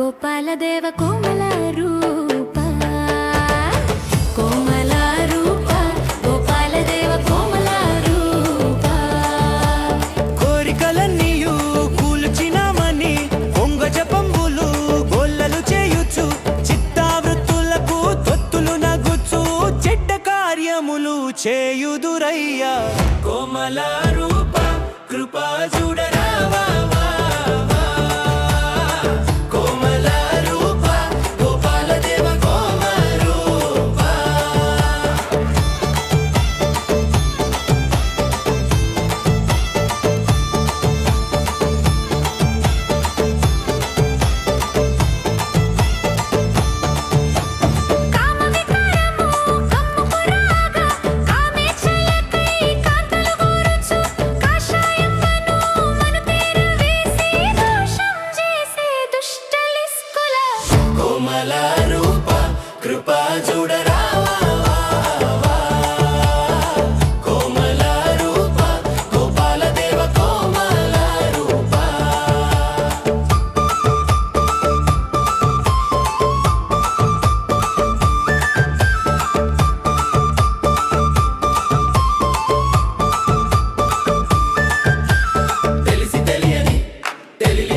గోపాలదేవ కోమల రూప. కోమల రూప గోపాలదేవ కోమల రూప. కోరికలన్నీయు కూల్చినామని పొంగ జపంబులు గొల్లలు చేయుచు చిత్తావృత్తులకు తొత్తులు నగుచు చెడ్డ కార్యములు చేయుదురయ్యా. కోమల రూప కృపా చూడరావా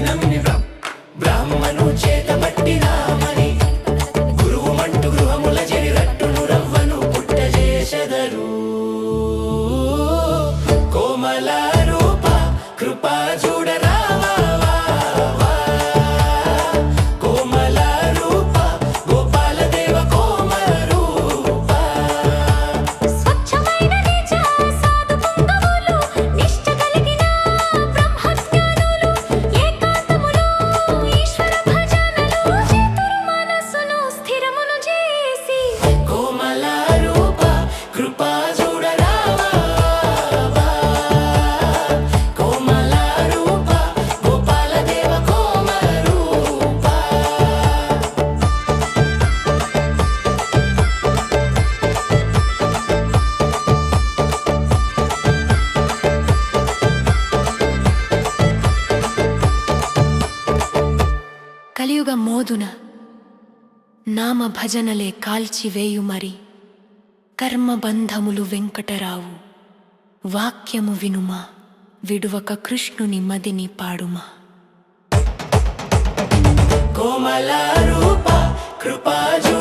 నమ్మి బ్ర- బ్రాహ్మణు చేత కలియుగ మోదున నామ భజనలే కాల్చివేయు మరి. కర్మబంధములు వెంకటరావు. వాక్యము వినుమా. విడువక కృష్ణుని మదిని పాడుమా. కోమల రూప కృపాజు